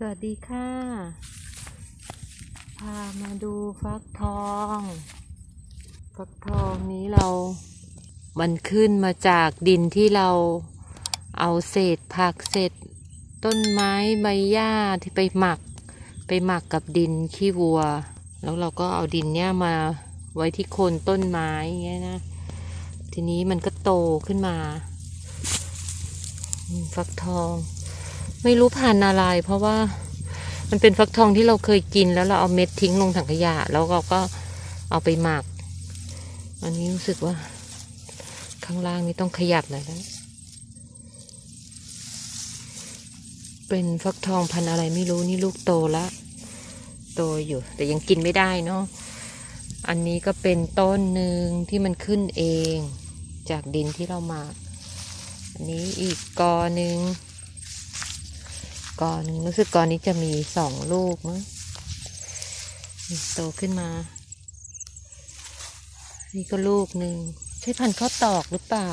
สวัสดีค่ะ พามาดูฟักทอง ฟักทองนี้เรา มันขึ้นมาจากดินที่เราเอาเศษผักเศษต้นไม้ใบหญ้าที่ไปหมัก ไปหมักกับดินขี้วัว แล้วเราก็เอาดินเนี้ยมาไว้ที่โคนต้นไม้อย่างเงี้ยนะ ทีนี้มันก็โตขึ้นมา ฟักทอง ไม่รู้พันอะไร เพราะว่ามันเป็นฟักทองที่เราเคยกินแล้วเราเอาเม็ดทิ้งลงถังขยะ แล้วเราก็เอาไปหมัก อันนี้รู้สึกว่า ข้างล่างนี้ต้องขยับหน่อยแล้วเป็นฟักทองพันอะไรไม่รู้นี่ลูกโตแล้วโตอยู่ แต่ยังกินไม่ได้เนาะอันนี้ก็เป็นต้นหนึ่งที่มันขึ้นเอง จากดินที่เราหมักอันนี้อีกกอหนึ่ง กอนหนึ่งรู้สึกกอนนี้จะมีสองลูกมั้งโตขึ้นมา นี่ก็ลูกหนึ่งใช่พันธุ์ข้าวตอกหรือเปล่า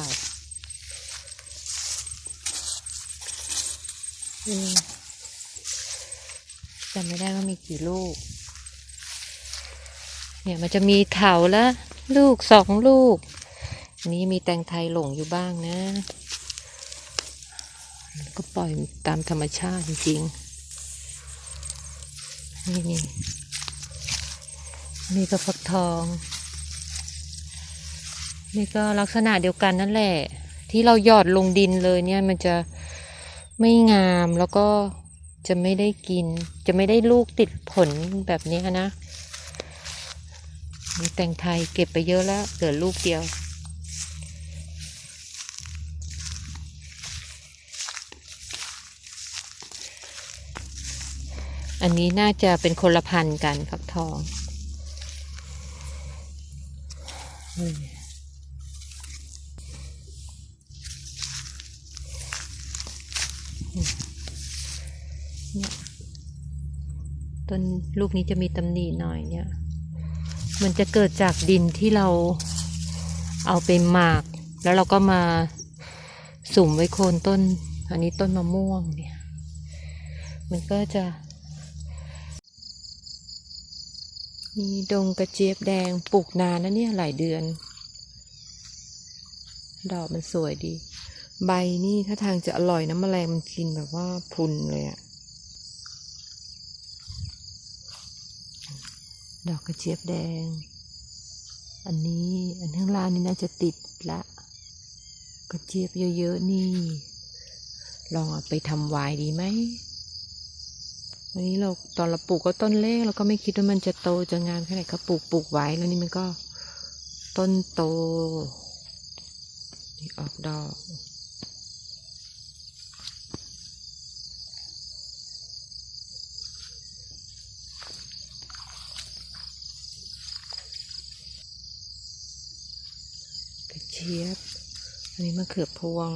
จำไม่ได้ว่ามีกี่ลูก เนี่ยมันจะมีเถาละ ลูกสองลูก นี้มีแตงไทยหลงอยู่บ้างนะ ก็ปล่อยตามธรรมชาติจริงๆนี่นี่นี่ก็ฟักทอง นี่ก็ลักษณะเดียวกันนั่นแหละ ที่เราหยอดลงดินเลยเนี่ยมันจะไม่งามแล้วก็จะไม่ได้กิน จะไม่ได้ลูกติดผลแบบนี้นะ มีแตงไทยเก็บไปเยอะแล้วเหลือลูกเดียว อันนี้น่าจะเป็นคนละพันกันฟักทองเนี่ยต้นลูกนี้จะมีตำหนิหน่อยเนี่ย มันจะเกิดจากดินที่เราเอาไปหมักแล้วเราก็มาสุ่มไว้โคนต้น อันนี้ต้นมะม่วงเนี่ย มันก็จะ มีดงกระเจี๊ยบแดงปลูกนานนะเนี่ยหลายเดือน ดอกมันสวยดี ใบนี่ถ้าทางจะอร่อยนะแมลงมันกินแบบว่าพุนเลยอะดอกกระเจี๊ยบแดง อันนี้อันข้างล่างนี่น่าจะติดละ กระเจี๊ยบเยอะๆนี่ ลองเอาไปทำวายดีไหม วันนี้เราตอนเราปลูกก็ต้นเล็กเราก็ไม่คิดว่ามันจะโตจะงามแค่ไหนก็ปลูกปลูกไว้แล้วนี่มันก็ต้นโตนี่ออกดอกกระเจี๊ยบอันนี้มะเขือพวง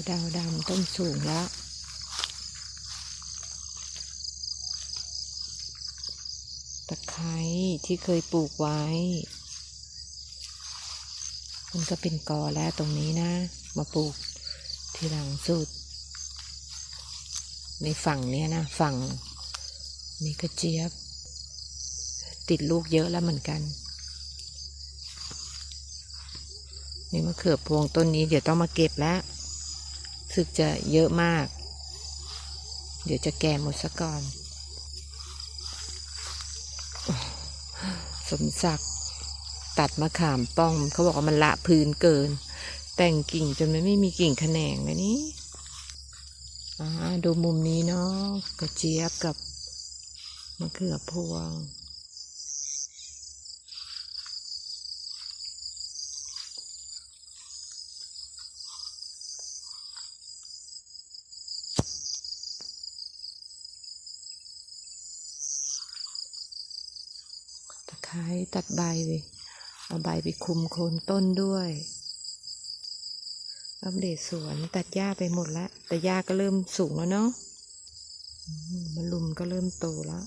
ะดาวดำต้นสูงแล้ว ตะไคร้ที่เคยปลูกไว้ มันก็เป็นกอแล้วตรงนี้นะ มาปลูกทีหลังสุด ในฝั่งเนี้ยนะ ฝั่งนี้กระเจี๊ยบ ติดลูกเยอะแล้วเหมือนกันนี่มะเขือพวงต้นนี้เดี๋ยวต้องมาเก็บแล้ว สึกจะเยอะมาก เดี๋ยวจะแก่หมดซะก่อน สมศักดิ์ตัดมะขามป้อง เขาบอกว่ามันละพื้นเกิน แต่งกิ่งจนมันไม่มีกิ่งแขนงเลยนี่อ่าดูมุมนี้เนาะกระเจี๊ยบกับมะเขือพวง ใช้ตัดใบเอาใบไปคุมโคนต้นด้วยอัปเดตสวนตัดหญ้าไปหมดแล้ว แต่หญ้าก็เริ่มสูงแล้วเนาะมะลุมก็เริ่มโตแล้ว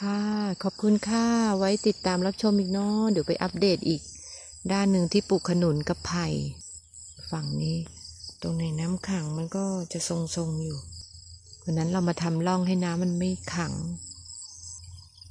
ค่ะ ขอบคุณค่ะ ไว้ติดตามรับชมอีกเนาะเดี๋ยวไปอัปเดตอีก ด้านหนึ่งที่ปลูกขนุนกับไผ่ฝั่งนี้ ตรงในน้ำขังมันก็จะทรงๆอยู่วันนั้นเรามาทำร่องให้น้ำมันไม่ขัง